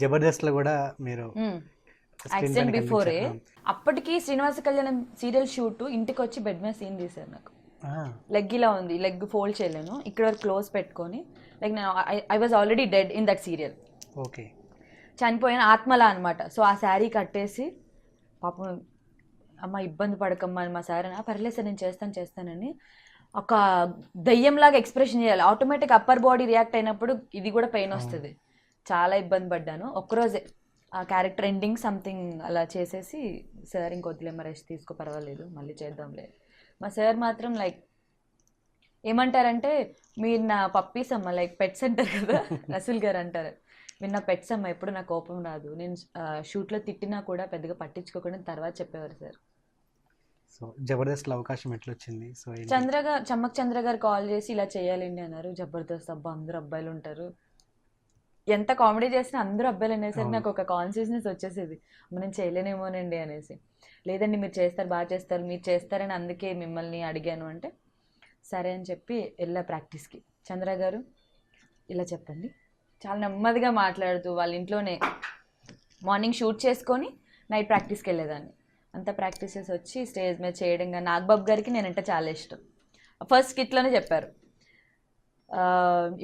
జబర్దస్త్లో కూడా మీరు యాక్సిడెంట్ బిఫోరే. అప్పటికి శ్రీనివాస కళ్యాణం సీరియల్ షూట్ ఇంటికి వచ్చి బెడ్ మీద సీన్ తీశారు నాకు. లెగ్ ఇలా ఉంది. లెగ్ ఫోల్డ్ చేయలేను. ఇక్కడ వరకు క్లోజ్ పెట్టుకొని లైక్ నేను I was already dead in that serial. Okay. చనిపోయిన ఆత్మలా అనమాట సో ఆ శారీ కట్టేసి పాపం అమ్మ ఇబ్బంది పడకమ్మా అని మా సార్ అన్న పర్లేదు సార్ నేను చేస్తాను చేస్తానని ఒక దయ్యంలాగా ఎక్స్ప్రెషన్ చేయాలి. ఆటోమేటిక్ అప్పర్ బాడీ రియాక్ట్ అయినప్పుడు ఇది కూడా పెయిన్ వస్తుంది. చాలా ఇబ్బంది పడ్డాను. ఒక్కరోజే ఆ క్యారెక్టర్ ఎండింగ్ సంథింగ్ అలా చేసేసి సార్ ఇంకొద్దులేమో రెస్ట్ తీసుకో పర్వాలేదు మళ్ళీ చేద్దాంలే. మా సార్ మాత్రం లైక్ ఏమంటారంటే మీరు నా పప్పీస్ అమ్మ లైక్ పెట్స్ అంటారు కదా రసూల్ గారు అంటారు. మీరు నా పెట్స్ అమ్మ ఎప్పుడు నా కోపం రాదు. నేను షూట్లో తిట్టినా కూడా పెద్దగా పట్టించుకోకుండా తర్వాత చెప్పేవారు సార్. సో జబర్దస్త్ అవకాశం ఎట్లా వచ్చింది సో? చంద్ర గారు చమ్మక్ చంద్ర గారు కాల్ చేసి ఇలా చేయాలండి అన్నారు. జబర్దస్త్ అబ్బా అందరూ అబ్బాయిలు ఉంటారు. ఎంత కామెడీ చేసినా అందరూ అబ్బాయిలు అనేసరికి. నాకు ఒక కాన్షియస్నెస్ వచ్చేసేది. నేను చేయలేనేమోనండి అనేసి. లేదండి మీరు చేస్తారు బాగా చేస్తారు మీరు చేస్తారని అందుకే మిమ్మల్ని అడిగాను అంటే సరే అని చెప్పి వెళ్ళా ప్రాక్టీస్కి. చంద్ర గారు ఇలా చెప్పండి. చాలా నెమ్మదిగా మాట్లాడుతూ వాళ్ళ ఇంట్లోనే మార్నింగ్ షూట్ చేసుకొని నైట్ ప్రాక్టీస్కి వెళ్ళేదాన్ని. అంతా ప్రాక్టీస్ చేసి వచ్చి స్టేజ్ మీద చేయడం కానీ నాగబాబు గారికి నేనంటే చాలా ఇష్టం. ఫస్ట్ స్కిట్లోనే చెప్పారు.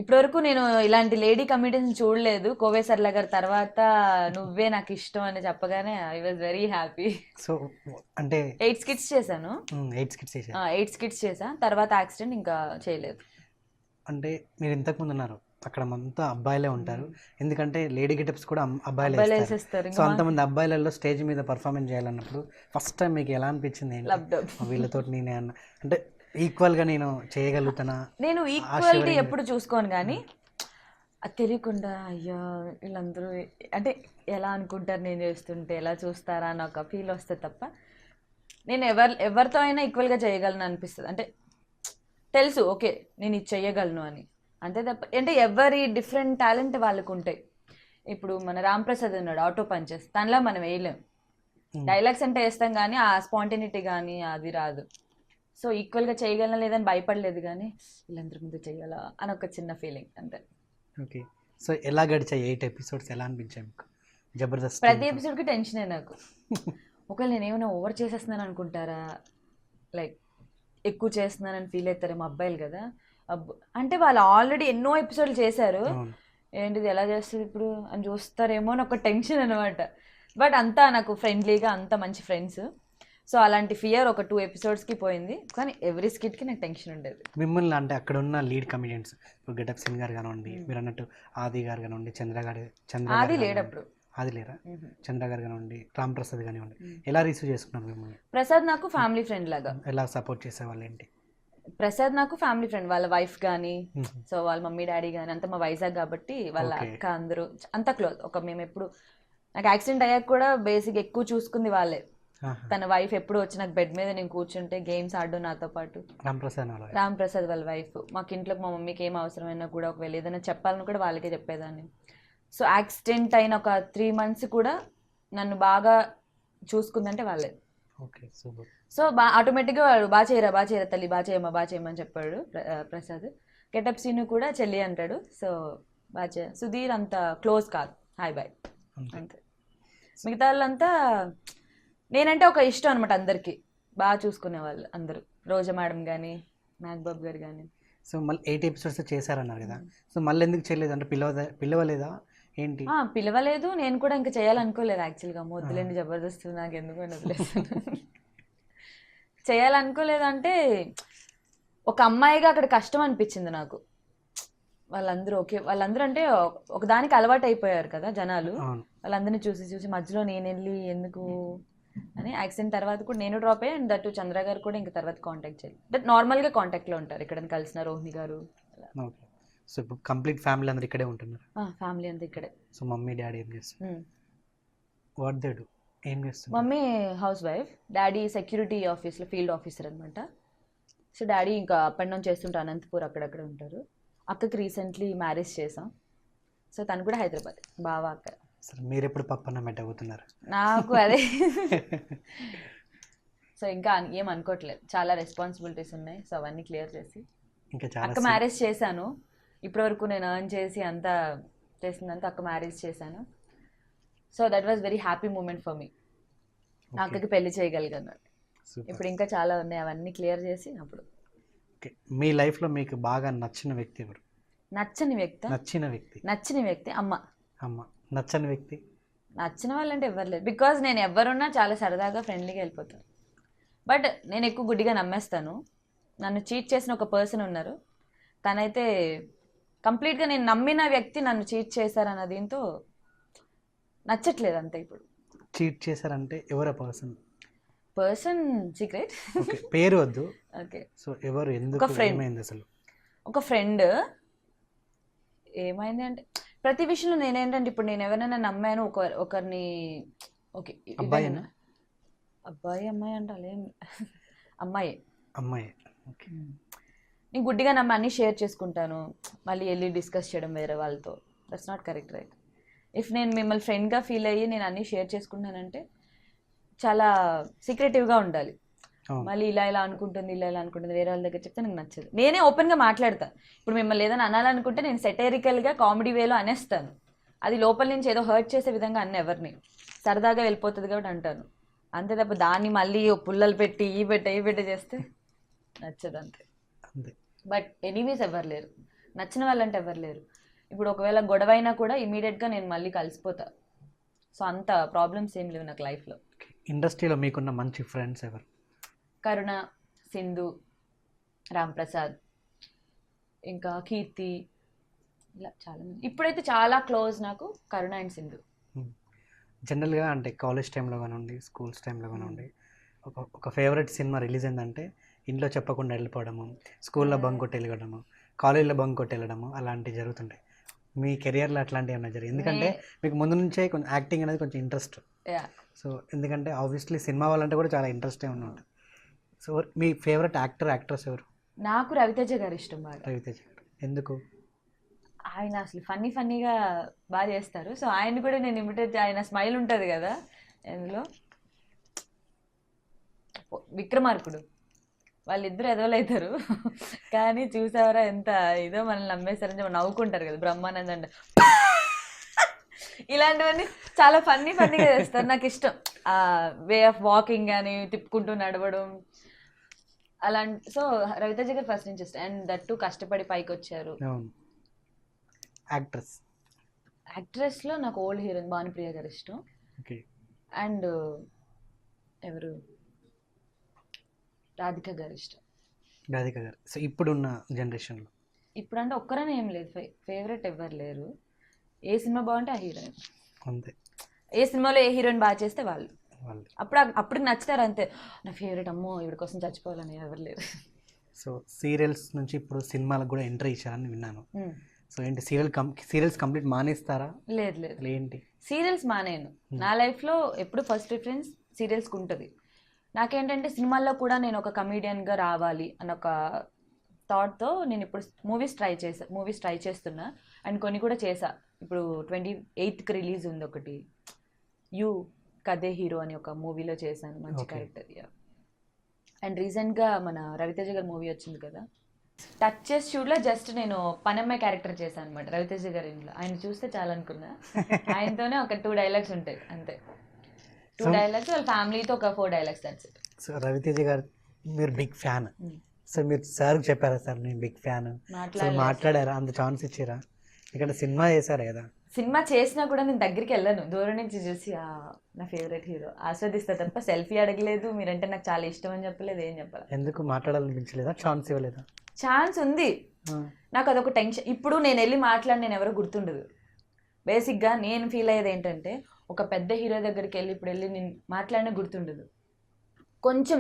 ఇప్పటివరకు నేను ఇలాంటి లేడీ కమిటీని చూడలేదు. కోవే సర్ల గారి తర్వాత నువ్వే నాకు ఇష్టం అని చెప్పగానే I was very happy so అంటే ఎయిట్ స్కిట్స్ చేశాను. ఎయిట్ స్కిట్స్ చేశారు. ఎయిట్ స్కిట్స్ చేశా. తర్వాత యాక్సిడెంట్ ఇంకా చేయలేదు. అంటే మీరు ఇంతకు ముందు ఉన్నారు అక్కడ అంతా అబ్బాయిలే ఉంటారు. ఎందుకంటే లేడీ గెటప్స్ కూడా అబ్బాయిలే సో అంతమంది అబ్బాయిలలో స్టేజ్ మీద పర్ఫార్మెన్స్ చేయాలన్నప్పుడు ఫస్ట్ టైం మీకు ఎలా అనిపించింది వీళ్ళతో నేనే అన్న. అంటే ఈక్వల్గా నేను చేయగలుగుతానా? నేను ఈక్వాలిటీ ఎప్పుడు చూసుకోను కానీ అది తెలియకుండా అయ్యా వీళ్ళందరూ అంటే ఎలా అనుకుంటారు నేను చేస్తుంటే ఎలా చూస్తారా అని ఒక ఫీల్ వస్తే తప్ప నేను ఎవరి ఎవరితో అయినా ఈక్వల్గా చేయగలను అనిపిస్తుంది. అంటే తెలుసు ఓకే నేను ఇది చెయ్యగలను అని. అంతే తప్ప అంటే ఎవరి డిఫరెంట్ టాలెంట్ వాళ్ళకు ఉంటాయి ఇప్పుడు మన రామ్ ప్రసాద్ ఉన్నాడు ఆటో పంచెస్ తనలో మనం వేయలేం. డైలాగ్స్ అంటే వేస్తాం కానీ ఆ స్పాంటనిటీ కానీ అది రాదు. సో ఈక్వల్గా చేయగలనా లేదని భయపడలేదు కానీ వీళ్ళందరి ముందు చేయాలా అని ఒక చిన్న ఫీలింగ్ అంతే. ఓకే. సో ఎలా గడిచాయి ఎయిట్ ఎపిసోడ్స్? ఎలా అనిపించాయి మీకు? జబర్దస్త్ ప్రతి ఎపిసోడ్కి టెన్షనే నాకు. ఒకవేళ నేను ఏమైనా ఓవర్ చేసేస్తున్నాను అనుకుంటారా? లైక్ ఎక్కువ చేస్తున్నానని ఫీల్ అవుతారేమో అబ్బాయిలు కదా. అంటే వాళ్ళు ఆల్రెడీ ఎన్నో ఎపిసోడ్లు చేశారు. ఏంటిది ఎలా చేస్తుంది ఇప్పుడు? అని చూస్తారేమో అని ఒక టెన్షన్ అనమాట. బట్ అంతా నాకు ఫ్రెండ్లీగా అంతా మంచి ఫ్రెండ్స్ సో అలాంటి ఫియర్ ఒక టూ ఎపిసోడ్స్కి పోయింది కానీ ఎవ్రీ స్కిట్కి నాకు టెన్షన్ ఉండేది మిమ్మల్ని అంటే అక్కడ ఉన్న లీడ్ కమిడియన్స్ ఇప్పుడు గెటప్ సింగ్ గారు కానివ్వండి మీరు అన్నట్టు ఆది గారు కానివ్వండి చంద్ర గారు చంద్ర అది గారు లేడప్పుడు. ఆది లేరా. చంద్ర గారు కానివ్వండి రామ్ ప్రసాద్ కానివ్వండి. ఎలా రిసీవ్ చేసుకున్నారు మిమ్మల్ని ప్రసాద్ నాకు ఫ్యామిలీ ఫ్రెండ్ లాగా ఎలా సపోర్ట్ చేసేవాళ్ళు ఏంటి ప్రసాద్ నాకు ఫ్యామిలీ ఫ్రెండ్ వాళ్ళ వైఫ్ కానీ. సో వాళ్ళ మమ్మీ డాడీ కానీ అంతా మా వైజాగ్ కాబట్టి వాళ్ళ. అక్క అందరూ అంత క్లోజ్ ఒక మేము ఎప్పుడు నాకు యాక్సిడెంట్ అయ్యాక కూడా బేసిక్ ఎక్కువ చూసుకుంది వాళ్ళే. తన వైఫ్ ఎప్పుడు వచ్చి నాకు బెడ్ మీద నేను కూర్చుంటే గేమ్స్ ఆడడం నాతో పాటు. రామ్ ప్రసాద్ వాళ్ళ రామ్ ప్రసాద్ వాళ్ళ వైఫ్. మాకు ఇంట్లో మా మమ్మీకి ఏం అవసరమైనా కూడా ఒకవేళ ఏదైనా చెప్పాలని కూడా వాళ్ళకే చెప్పేదాన్ని. సో యాక్సిడెంట్ అయిన ఒక త్రీ మంత్స్ కూడా నన్ను బాగా చూసుకుందంటే వాళ్ళే. సో బా ఆటోమేటిక్గా వాడు బాగా చేయరా బాగా చేయరా తల్లి బాగా చేయమ్మా బాగా చేయమని చెప్పాడు ప్రసాద్. గెటప్ సీను కూడా చెల్లి అంటాడు. సో బాగా చే సుధీర్ అంత క్లోజ్ కాదు. Hi bye. అంతే. మిగతా వాళ్ళంతా నేనంటే ఒక ఇష్టం అనమాట అందరికీ. బాగా చూసుకునే వాళ్ళు అందరూ. రోజా మేడం కానీ నాగబాబు గారు కానీ సో మళ్ళీ ఎయిట్ ఎపిసోడ్స్ చేశారన్నారు కదా. సో మళ్ళీ ఎందుకు చేయలేదు? అంటే పిలవ పిలవలేదా? ఏంటి? పిలవలేదు. నేను కూడా ఇంకా చేయాలనుకోలేదు యాక్చువల్గా. వద్దులేండి జబర్దస్త్ నాకు ఎందుకు వదిలేసాను చేయాలనుకోలేదంటే ఒక అమ్మాయిగా అక్కడ కష్టం అనిపించింది నాకు. వాళ్ళందరూ ఓకే. వాళ్ళందరూ అంటే ఒక- ఒక దానికి అలవాటు అయిపోయారు కదా జనాలు. వాళ్ళందరినీ చూసి చూసి మధ్యలో నేను వెళ్ళి ఎందుకు? అని యాక్సిడెంట్ తర్వాత కూడా నేను డ్రాప్ అయ్యి అండ్ దట్టు చంద్ర గారు కూడా ఇంకా తర్వాత కాంటాక్ట్ చేయాలి. బట్ నార్మల్గా కాంటాక్ట్లో ఉంటారు ఇక్కడ కలిసిన రోహిణి గారు. సో ఇప్పుడు కంప్లీట్ ఫ్యామిలీ అందరు ఇక్కడే ఉంటున్నారు. ఫ్యామిలీ అంతా ఇక్కడే. సో మమ్మీ డాడీ ఏం చేస్తారు. వాట్ దే డూ ఏం చేస్తున్నారు? Mummy house wife daddy security ఆఫీస్లో ఫీల్డ్ ఆఫీసర్ అనమాట సో డాడీ ఇంకా అప్ అండ్ డౌన్ చేస్తుంటే అనంతపూర్ అక్కడక్కడ ఉంటారు. అక్కకి రీసెంట్లీ మ్యారేజ్ చేసాం సో తను కూడా హైదరాబాద్ బావా అక్క మీరు ఎప్పుడు పప్పన్న మెట్టబోతున్నారు నాకు అదే. సో ఇంకా ఏం అనుకోవట్లేదు చాలా రెస్పాన్సిబిలిటీస్ ఉన్నాయి. సో అవన్నీ క్లియర్ చేసి. ఇంకా చాలా అక్క మ్యారేజ్ చేశాను. ఇప్పటివరకు నేను ఎర్న్ చేసి అంతా చేసిందంతా అక్క మ్యారేజ్ చేశాను. So that was very happy moment for me నా అక్కకి పెళ్ళి చేయగలిగాను. సూపర్. ఇప్పుడు ఇంకా చాలా ఉన్నాయి. అవన్నీ క్లియర్ చేసి అప్పుడు. ఓకే. మీ లైఫ్లో మీకు బాగా నచ్చిన వ్యక్తి ఎవరు? నచ్చని వ్యక్తి? నచ్చిన వ్యక్తి. నచ్చిన వ్యక్తి అమ్మ. అమ్మ. నచ్చని వ్యక్తి? నచ్చిన వాళ్ళంటే ఎవరు లేరు. బికాజ్ నేను ఎవరున్నా చాలా సరదాగా ఫ్రెండ్లీగా వెళ్ళిపోతాను బట్ నేను ఎక్కువ గుడ్డిగా నమ్మేస్తాను. నన్ను చీట్ చేసిన ఒక పర్సన్ ఉన్నారు. తనైతే కంప్లీట్గా నేను నమ్మిన వ్యక్తి నన్ను చీట్ చేశారన్న దీంతో నచ్చట్లేదు అంతే ఇప్పుడు. చీట్ చేశారంటే ఎవరు పర్సన్ పర్సన్ సీక్రెట్ పేరు వద్దు. ఓకే సో ఎవరు ఎందుకు. ఏమైంది అసలు? ఒక ఫ్రెండ్ ఏమైంది అంటే ప్రతి విషయంలో నేనేంటంటే ఇప్పుడు నేను ఎవరైనా నమ్మాను ఒక ఒకరిని ఓకే అబ్బాయేనా? అబ్బాయి అమ్మాయి అంటే అలా అమ్మాయి. అమ్మాయి ఓకే. నేను గుడ్డిగా నమ్మి అన్నీ షేర్ చేసుకుంటాను. మళ్ళీ వెళ్ళి డిస్కస్ చేయడం వేరే వాళ్ళతో. That's not correct right if నేను మిమ్మల్ని ఫ్రెండ్గా ఫీల్ అయ్యి నేను అన్నీ షేర్ చేసుకుంటానంటే చాలా సీక్రెటివ్గా ఉండాలి. మళ్ళీ ఇలా ఇలా అనుకుంటుంది ఇలా ఇలా అనుకుంటుంది వేరే వాళ్ళ దగ్గర చెప్తే నాకు నచ్చదు. నేనే ఓపెన్గా మాట్లాడతా. ఇప్పుడు మిమ్మల్ని ఏదైనా అనాలనుకుంటే నేను సెటైరికల్గా కామెడీ వేలో అనేస్తాను. అది లోపల నుంచి ఏదో హర్ట్ చేసే విధంగా అన్న ఎవరిని. సరదాగా వెళ్ళిపోతుంది కాబట్టి అంటాను. అంతే తప్ప దాన్ని మళ్ళీ పుల్లలు పెట్టి ఈ పెట్టి ఈ పెట్టి చేస్తే నచ్చదు అంతే. అంతే. బట్ ఎనీవేస్ ఎవరు లేరు. నచ్చిన వాళ్ళంటే ఎవరు లేరు. ఇప్పుడు ఒకవేళ గొడవ అయినా కూడా ఇమీడియట్గా నేను మళ్ళీ కలిసిపోతా. సో అంత ప్రాబ్లమ్స్ ఏం లేవు నాకు లైఫ్లో ఇండస్ట్రీలో మీకున్న మంచి ఫ్రెండ్స్ ఎవరు? కరుణ సింధు రామ్ ప్రసాద్ ఇంకా కీర్తి ఇలా చాలా మంది. ఇప్పుడైతే చాలా క్లోజ్ నాకు కరుణ అండ్ సింధు. జనరల్గా అంటే కాలేజ్ టైంలో కానివ్వండి స్కూల్స్ టైంలో కానివ్వండి ఒక ఒక ఫేవరెట్ సినిమా రిలీజ్ అయిందంటే ఇంట్లో చెప్పకుండా వెళ్ళిపోవడము స్కూల్లో బంక్ కొట్టి వెళ్ళడము కాలేజీలో బంక్ కొట్టి వెళ్ళడము అలాంటివి జరుగుతుంటాయి. మీ కెరియర్లో అట్లాంటివి ఏమైనా జరిగింది ఎందుకంటే మీకు ముందు నుంచే కొంచెం యాక్టింగ్ అనేది కొంచెం ఇంట్రెస్ట్ సో ఎందుకంటే ఆబ్వియస్లీ సినిమా వాళ్ళంటే కూడా చాలా ఇంట్రెస్టే ఉంటుంది సో మీ ఫేవరెట్ యాక్టర్ యాక్ట్రెస్ ఎవరు? నాకు రవితేజ గారు ఇష్టం బాగా. రవితేజ గారు. ఎందుకు? ఆయన అసలు ఫన్నీ ఫన్నీగా బాగా చేస్తారు. సో ఆయన కూడా నేను ఇమిటేట్ ఆయన స్మైల్ ఉంటుంది కదా అందులో విక్రమార్కుడు. వాళ్ళిద్దరు ఎదవలవుతారు కానీ చూసావరా ఎంత ఇదో మనల్ని నమ్మేస్తారని చెప్పి నవ్వుకుంటారు కదా బ్రహ్మానంద్ అంటే. ఇలాంటివన్నీ చాలా ఫన్నీ ఫన్నీగా చేస్తారు. నాకు ఇష్టం. వే ఆఫ్ వాకింగ్ కానీ తిప్పుకుంటూ నడవడం అలాంటి సో రవితేజ గారు ఫస్ట్ నుంచి అండ్ దట్టు కష్టపడి పైకి వచ్చారు అవును యాక్ట్రెస్ యాక్ట్రెస్లో నాకు ఓల్డ్ హీరోయిన్ భానుప్రియ గారు ఇష్టం. అండ్ ఎవరు? రాధిక గారు ఇష్టం. రాధిక గారు. సో ఇప్పుడున్న జనరేషన్లో ఇప్పుడు అంటే ఒక్కరనే ఏం లేదు. ఫేవరెట్ ఎవరు లేరు. ఏ సినిమా బాగుంటే ఆ హీరోయిన్ అంతే. ఏ సినిమాలో ఏ హీరోయిన్ బాగా చేస్తే వాళ్ళు. అప్పుడు అప్పుడు నచ్చుతారు అంతే. నా ఫేవరెట్ అమ్మో ఇవిడ కోసం చచ్చిపోవాలని ఎవరు లేరు. సో సీరియల్స్ నుంచి ఇప్పుడు సినిమాలకు కూడా ఎంట్రీ ఇచ్చారని విన్నాను. సో ఏంటి సీరియల్ సీరియల్స్ కంప్లీట్ మానేస్తారా? లేదు లేదు. ఏంటి? సీరియల్స్ మానేను నా లైఫ్లో ఎప్పుడు ఫస్ట్ ప్రిఫరెన్స్ సీరియల్స్కి ఉంటుంది. నాకేంటంటే సినిమాల్లో కూడా నేను ఒక కమీడియన్గా రావాలి అన్న ఒక థాట్తో నేను ఇప్పుడు మూవీస్ ట్రై చేసా మూవీస్ ట్రై చేస్తున్నా. అండ్ కొన్ని కూడా చేసా. ఇప్పుడు ట్వంటీ ఎయిత్కి రిలీజ్ ఉంది ఒకటి. యూ కదే హీరో అని ఒక మూవీలో చేశాను మంచి. క్యారెక్టర్ అండ్ రీసెంట్గా మన రవితేజ గారి మూవీ వచ్చింది కదా టచ్ చేసి చూడలే జస్ట్ నేను పనమ్మాయి క్యారెక్టర్ చేశాను అనమాట రవితేజ గారి ఇంట్లో. ఆయన చూస్తే చాలా అనుకున్నా. ఆయనతోనే ఒక టూ డైలాగ్స్ ఉంటాయి అంతే. టూ డైలాగ్స్ వాళ్ళ ఫ్యామిలీతో ఒక four dialogues that's so Ravi Teja గారు మీరు బిగ్ ఫ్యాన్ సో మీరు సార్కి చెప్పారా సార్ నేను బిగ్ ఫ్యాన్ మాట్లాడారా? అంత ఛాన్స్ ఇచ్చారా? ఇక్కడ సినిమా చేశారు కదా. సినిమా చేసినా కూడా నేను దగ్గరికి వెళ్ళను. దూరం నుంచి చూసి "ఆ, నా ఫేవరెట్ హీరో ఆస్వాదిస్తా తప్ప సెల్ఫీ అడగలేదు. మీరంటే నాకు చాలా ఇష్టం అని చెప్పలేదు ఏం చెప్పాలి. ఎందుకు మాట్లాడాలనిపించలేదా? ఛాన్స్ ఇవ్వలేదా? ఛాన్స్ ఉంది. నాకు అదొక టెన్షన్ ఇప్పుడు నేను వెళ్ళి మాట్లాడి నేను ఎవరో గుర్తుండదు. బేసిక్గా నేను ఫీల్ అయ్యేది ఏంటంటే ఒక పెద్ద హీరో దగ్గరికి వెళ్ళి ఇప్పుడు వెళ్ళి నేను మాట్లాడినా గుర్తుండదు. కొంచెం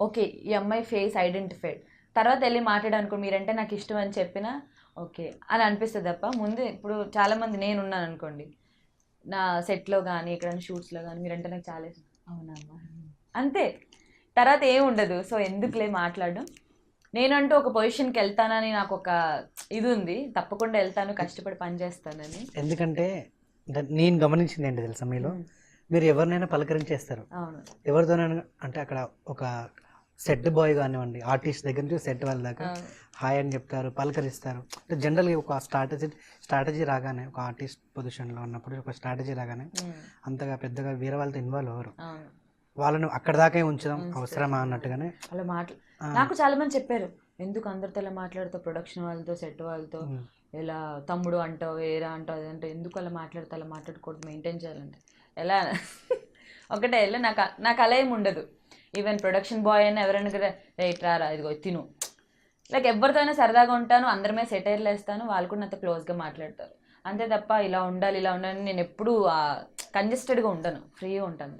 ఓకే ఈ అమ్మాయి ఫేస్ ఐడెంటిఫైడ్ తర్వాత వెళ్ళి మాట్లాడనుకో మీరంటే నాకు ఇష్టం అని చెప్పినా ఓకే. అని అనిపిస్తుంది తప్ప. ముందు ఇప్పుడు చాలామంది నేను ఉన్నాను అనుకోండి. నా సెట్లో కానీ ఇక్కడ షూట్స్లో కానీ మీరంటే నాకు చాలా ఇష్టం. అవునా అమ్మా? అంతే. తర్వాత ఏం ఉండదు. సో ఎందుకులే మాట్లాడడం. నేనంటూ ఒక పొజిషన్కి వెళ్తానని నాకు ఒక ఇది ఉంది. తప్పకుండా వెళ్తాను కష్టపడి పని చేస్తానని. ఎందుకంటే నేను గమనించింది ఏంటి తెలుసా మీలో? మీరు ఎవరినైనా పలకరించేస్తారు. అవును. ఎవరితోనైనా అంటే అక్కడ ఒక సెట్ బాయ్ కానివ్వండి ఆర్టిస్ట్ దగ్గర నుంచి సెట్ వాళ్ళ దాకా హాయ్ అని చెప్తారు పలకరిస్తారు. అంటే జనరల్గా ఒక స్ట్రాటజీ స్ట్రాటజీ రాగానే ఒక ఆర్టిస్ట్ పొజిషన్లో ఉన్నప్పుడు ఒక స్ట్రాటజీ రాగానే అంతగా పెద్దగా వేరే వాళ్ళతో ఇన్వాల్వ్ అవ్వరు. వాళ్ళను అక్కడ దాకే ఉంచడం. అవసరమా అన్నట్టుగానే అలా మాట్లా నాకు చాలా మంది చెప్పారు ఎందుకు అందరితో ఇలా మాట్లాడుతావు ప్రొడక్షన్ వాళ్ళతో సెట్ వాళ్ళతో ఇలా తమ్ముడు అంటావు ఏరా అంటావు అదంటే ఎందుకు అలా మాట్లాడితే అలా మాట్లాడకూడదు మెయింటైన్ చేయాలంటే. ఎలా? ఒకటే వెళ్ళి నాకు నాకు అలా ఏమి ఉండదు. ఈవెన్ ప్రొడక్షన్ బాయ్ అయినా ఎవరైనా కూడా రారా ఇదిగో తిను. లైక్ ఎవరితో అయినా సరదాగా ఉంటాను అందరి మీద సెటైర్లు వేస్తాను వాళ్ళు కూడా నాతో క్లోజ్గా మాట్లాడతారు. అంతే తప్ప ఇలా ఉండాలి ఇలా ఉండాలి నేను ఎప్పుడూ కంజెస్టెడ్గా ఉండను. ఫ్రీగా ఉంటాను.